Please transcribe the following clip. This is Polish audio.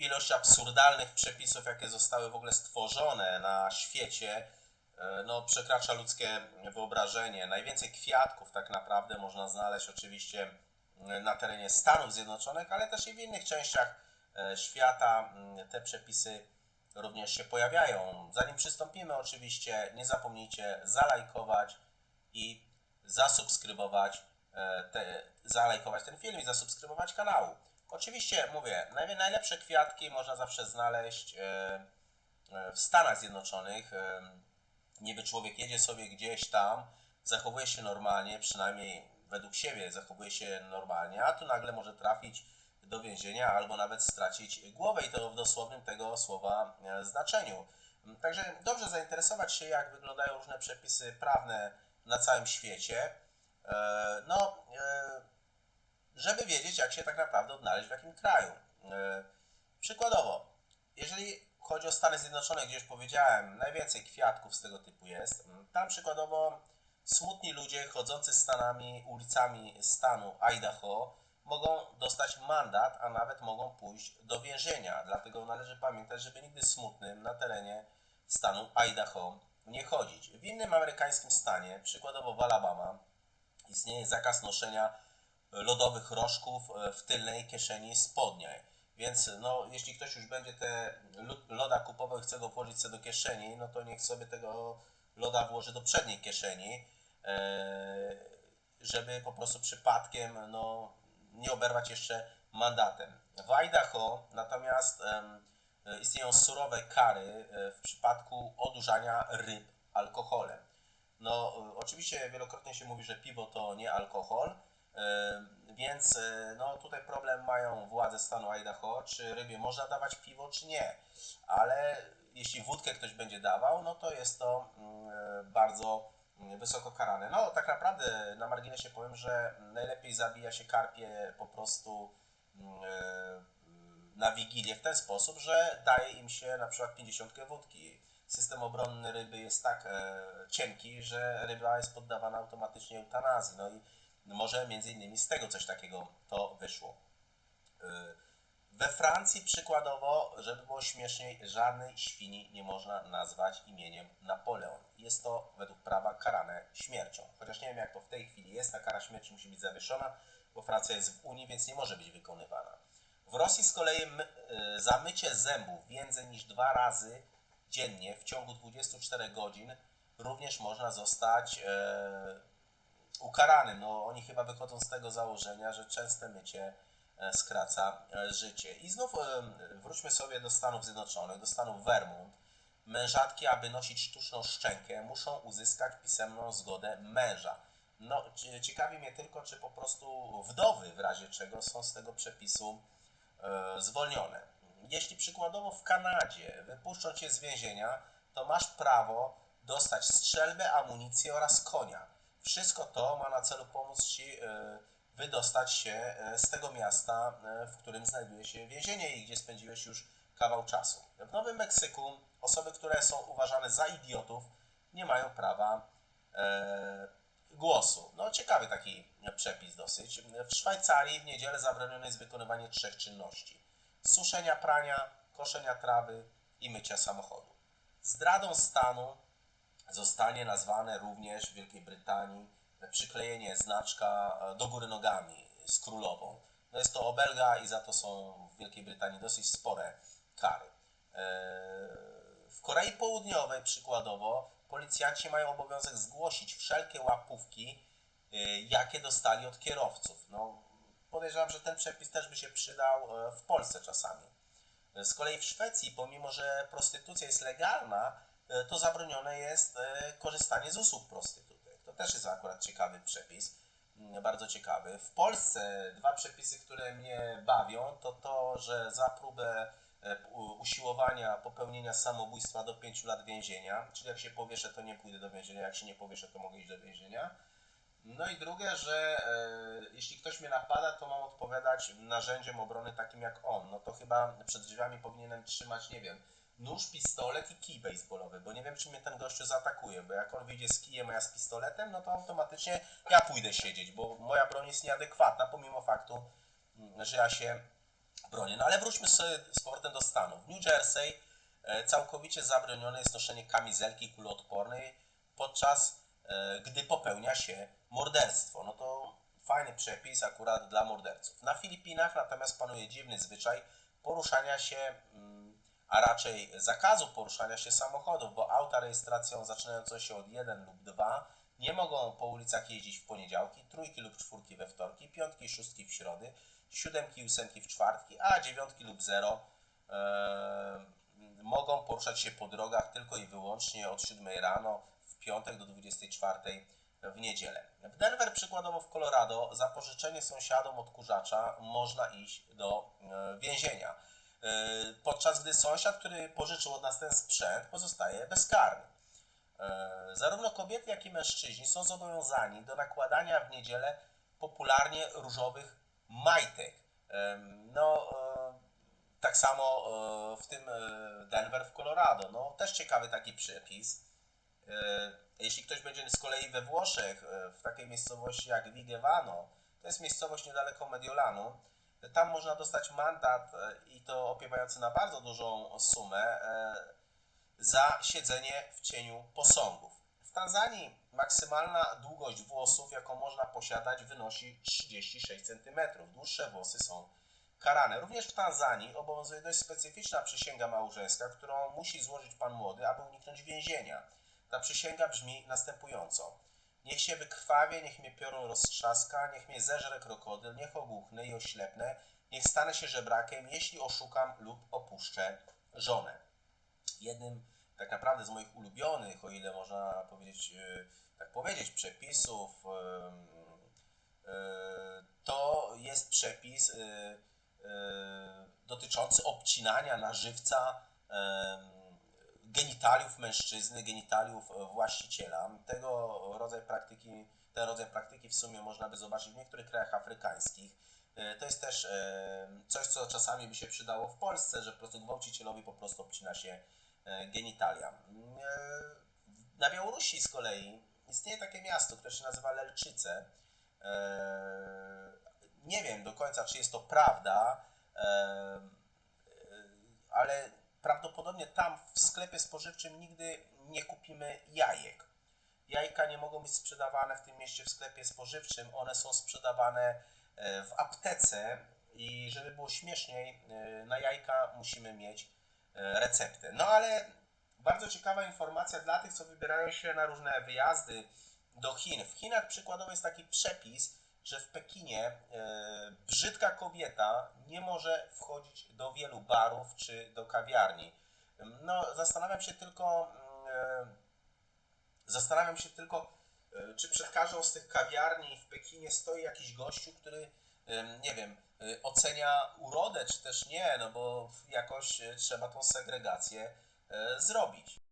ilość absurdalnych przepisów, jakie zostały w ogóle stworzone na świecie, e, no, przekracza ludzkie wyobrażenie. Najwięcej kwiatków tak naprawdę można znaleźć oczywiście e, na terenie Stanów Zjednoczonych, ale też i w innych częściach e, świata. Mm, Te przepisy również się pojawiają. Zanim przystąpimy, oczywiście nie zapomnijcie zalajkować i zasubskrybować, te, zalajkować ten film i zasubskrybować kanału. Oczywiście mówię, najlepsze kwiatki można zawsze znaleźć e, e, w Stanach Zjednoczonych. E, Niby człowiek jedzie sobie gdzieś tam, zachowuje się normalnie, przynajmniej według siebie zachowuje się normalnie, a tu nagle może trafić do więzienia albo nawet stracić głowę i to w dosłownym tego słowa znaczeniu. Także dobrze zainteresować się, jak wyglądają różne przepisy prawne na całym świecie. No, żeby wiedzieć, jak się tak naprawdę odnaleźć w jakim kraju. E, Przykładowo, jeżeli chodzi o Stany Zjednoczone, gdzie już powiedziałem, najwięcej kwiatków z tego typu jest. Tam przykładowo smutni ludzie chodzący Stanami, ulicami stanu Idaho mogą dostać mandat, a nawet mogą pójść do więzienia. Dlatego należy pamiętać, żeby nigdy smutnym na terenie stanu Idaho nie chodzić. W innym amerykańskim stanie, przykładowo w Alabama, istnieje zakaz noszenia lodowych rożków e, w tylnej kieszeni spodniej. Więc no, jeśli ktoś już będzie te lo- loda kupował i chce go włożyć sobie do kieszeni, no to niech sobie tego loda włoży do przedniej kieszeni, e, żeby po prostu przypadkiem no, nie oberwać jeszcze mandatem. W Idaho natomiast istnieją surowe kary e, w przypadku odurzania ryb alkoholem. No, oczywiście wielokrotnie się mówi, że piwo to nie alkohol, więc y, no, tutaj problem mają władze stanu Idaho, czy rybie można dawać piwo, czy nie. Ale jeśli wódkę ktoś będzie dawał, no to jest to mm, bardzo mm, wysoko karane. No, tak naprawdę na marginesie powiem, że najlepiej zabija się karpie po prostu mm, na wigilię w ten sposób, że daje im się na przykład 50 wódki. System obronny ryby jest tak e, cienki, że ryba jest poddawana automatycznie eutanazji. No i może między innymi z tego coś takiego to wyszło. E, we Francji przykładowo, żeby było śmieszniej, żadnej świni nie można nazwać imieniem Napoleon. Jest to według prawa karane śmiercią. Chociaż nie wiem jak to w tej chwili jest, ta kara śmierci musi być zawieszona, bo Francja jest w Unii, więc nie może być wykonywana. W Rosji z kolei y, za mycie zębów więcej niż dwa razy dziennie w ciągu 24 godzin również można zostać e, ukaranym. No, oni chyba wychodzą z tego założenia, że częste mycie e, skraca e, życie. I znów e, wróćmy sobie do Stanów Zjednoczonych, do stanu Vermont. Mężatki, aby nosić sztuczną szczękę, muszą uzyskać pisemną zgodę męża. No, cie- ciekawi mnie tylko, czy po prostu wdowy w razie czego są z tego przepisu zwolnione. Jeśli przykładowo w Kanadzie wypuszczą cię z więzienia, to masz prawo dostać strzelbę, amunicję oraz konia. Wszystko to ma na celu pomóc ci e, wydostać się e, z tego miasta, e, w którym znajduje się więzienie i gdzie spędziłeś już kawał czasu. W Nowym Meksyku osoby, które są uważane za idiotów, nie mają prawa e, głosu. No ciekawy taki przepis dosyć. W Szwajcarii w niedzielę zabronione jest wykonywanie trzech czynności. Suszenia prania, koszenia trawy i mycia samochodu. Zdradą stanu zostanie nazwane również w Wielkiej Brytanii przyklejenie znaczka e, do góry nogami z królową. No jest to obelga i za to są w Wielkiej Brytanii dosyć spore kary. E, W Korei Południowej przykładowo policjanci mają obowiązek zgłosić wszelkie łapówki, e, jakie dostali od kierowców. No, podejrzewam, że ten przepis też by się przydał e, w Polsce czasami. Z kolei w Szwecji, pomimo że prostytucja jest legalna, e, to zabronione jest e, korzystanie z usług prostytutek. To też jest akurat ciekawy przepis, bardzo ciekawy. W Polsce dwa przepisy, które mnie bawią, to to, że za próbę e, usiłowania popełnienia samobójstwa do 5 lat więzienia, czyli jak się powieszę, to nie pójdę do więzienia, jak się nie powieszę, to mogę iść do więzienia. No i drugie, że e, jeśli ktoś mnie napada, to mam odpowiadać narzędziem obrony takim jak on. No to chyba przed drzwiami powinienem trzymać, nie wiem, nóż, pistolet i kij baseballowy, bo nie wiem, czy mnie ten gościu zaatakuje, bo jak on wyjdzie z kijem, a ja z pistoletem, no to automatycznie ja pójdę siedzieć, bo moja broń jest nieadekwatna, pomimo faktu, mm, że ja się bronię. No ale wróćmy sobie z powrotem do Stanów. W New Jersey e, całkowicie zabronione jest noszenie kamizelki kuloodpornej podczas e, gdy popełnia się morderstwo. No to fajny przepis akurat dla morderców. Na Filipinach natomiast panuje dziwny zwyczaj poruszania się, mm, a raczej zakazu poruszania się samochodów, bo auta rejestracją zaczynającą się od 1 lub 2 nie mogą po ulicach jeździć w poniedziałki, trójki lub czwórki we wtorki, piątki i szóstki w środy, siódemki i ósemki w czwartki, a dziewiątki lub zero e, mogą poruszać się po drogach tylko i wyłącznie od 7 rano w piątek do 24 w niedzielę. W Denver, przykładowo w Colorado, za pożyczenie sąsiadom odkurzacza można iść do e, więzienia. E, Podczas gdy sąsiad, który pożyczył od nas ten sprzęt, pozostaje bezkarny. E, Zarówno kobiety, jak i mężczyźni są zobowiązani do nakładania w niedzielę popularnie różowych majtek. Em, No, e, tak samo e, w tym e, Denver w Colorado. No, też ciekawy taki przepis. E, Jeśli ktoś będzie z kolei we Włoszech, e, w takiej miejscowości jak Vigevano, to jest miejscowość niedaleko Mediolanu, tam można dostać mandat e, i to opiewający na bardzo dużą sumę e, za siedzenie w cieniu posągów. W Tanzanii maksymalna długość włosów, jaką można posiadać, wynosi 36 cm. Dłuższe włosy są karane. Również w Tanzanii obowiązuje dość specyficzna przysięga małżeńska, którą musi złożyć pan młody, aby uniknąć więzienia. Ta przysięga brzmi następująco. Niech się wykrwawię, niech mnie piorun roztrzaska, niech mnie zeżre krokodyl, niech ogłuchnę i oślepnę, niech stanę się żebrakiem, jeśli oszukam lub opuszczę żonę. Jednym tak naprawdę z moich ulubionych, o ile można powiedzieć, e, tak powiedzieć, przepisów, em, e, to jest przepis e, e, dotyczący obcinania na żywca genitaliów mężczyzny, genitaliów e, właściciela. Tego rodzaju praktyki, ten rodzaj praktyki w sumie można by zobaczyć w niektórych krajach afrykańskich. E, To jest też e, coś, co czasami by się przydało w Polsce, że po prostu gwałcicielowi po prostu obcina się genitalia. Na Białorusi z kolei istnieje takie miasto, które się nazywa Lelczyce. Nie wiem do końca, czy jest to prawda, ale prawdopodobnie tam w sklepie spożywczym nigdy nie kupimy jajek. Jajka nie mogą być sprzedawane w tym mieście w sklepie spożywczym, one są sprzedawane e, w aptece i żeby było śmieszniej, e, na jajka musimy mieć e, receptę. No ale bardzo ciekawa informacja dla tych, co wybierają się na różne wyjazdy do Chin. W Chinach przykładowo jest taki przepis, że w Pekinie e, brzydka kobieta nie może wchodzić do wielu barów czy do kawiarni. No, zastanawiam się tylko, mm, e, zastanawiam się tylko, e, czy przed każdą z tych kawiarni w Pekinie stoi jakiś gościu, który, em, nie wiem, e, ocenia urodę, czy też nie, no bo jakoś e, trzeba tą segregację e, zrobić.